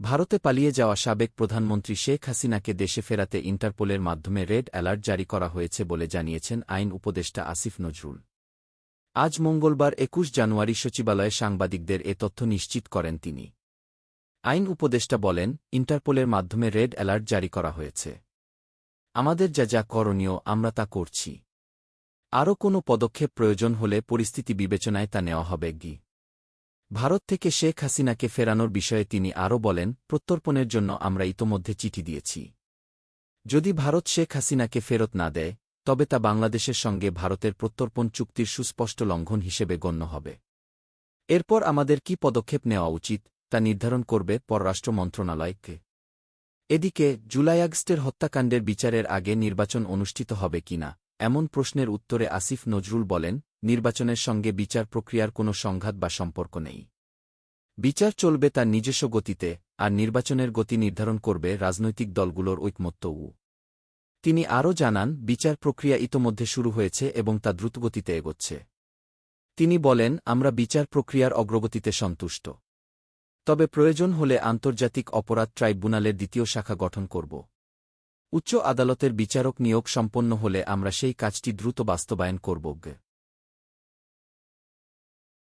ভারতে পালিয়ে যাওয়া সাবেক প্রধানমন্ত্রী শেখ হাসিনাকে দেশে ফেরাতে ইন্টারপোলের মাধ্যমে রেড অ্যালার্ট জারি করা হয়েছে বলে জানিয়েছেন আইন উপদেষ্টা আসিফ নজরুল। আজ মঙ্গলবার একুশ জানুয়ারি সচিবালয়ে সাংবাদিকদের এ তথ্য নিশ্চিত করেন তিনি। আইন উপদেষ্টা বলেন, ইন্টারপোলের মাধ্যমে রেড অ্যালার্ট জারি করা হয়েছে। আমাদের যা যা করণীয়, আমরা তা করছি। আরও কোনো পদক্ষেপ প্রয়োজন হলে পরিস্থিতি বিবেচনায় তা নেওয়া হবে, গি। ভারত থেকে শেখ হাসিনাকে ফেরানোর বিষয়ে তিনি আরও বলেন, প্রত্যর্পণের জন্য আমরা ইতোমধ্যে চিঠি দিয়েছি। যদি ভারত শেখ হাসিনাকে ফেরত না দেয়, তবে তা বাংলাদেশের সঙ্গে ভারতের প্রত্যর্পণ চুক্তির সুস্পষ্ট লঙ্ঘন হিসেবে গণ্য হবে। এরপর আমাদের কি পদক্ষেপ নেওয়া উচিত, তা নির্ধারণ করবে পররাষ্ট্র মন্ত্রণালয়কে এদিকে, জুলাই আগস্টের হত্যাকাণ্ডের বিচারের আগে নির্বাচন অনুষ্ঠিত হবে কিনা, এমন প্রশ্নের উত্তরে আসিফ নজরুল বলেন নির্বাচনের সঙ্গে বিচার প্রক্রিয়ার কোনো সংঘাত বা সম্পর্ক নেই। বিচার চলবে তার নিজস্ব গতিতে, আর নির্বাচনের গতি নির্ধারণ করবে রাজনৈতিক দলগুলোর ঐকমত্যও। তিনি আরও জানান, বিচার প্রক্রিয়া ইতোমধ্যে শুরু হয়েছে এবং তা দ্রুতগতিতে এগোচ্ছে। তিনি বলেন, আমরা বিচার প্রক্রিয়ার অগ্রগতিতে সন্তুষ্ট। তবে প্রয়োজন হলে আন্তর্জাতিক অপরাধ ট্রাইব্যুনালের দ্বিতীয় শাখা গঠন করব। উচ্চ আদালতের বিচারক নিয়োগ সম্পন্ন হলে আমরা সেই কাজটি দ্রুত বাস্তবায়ন করব।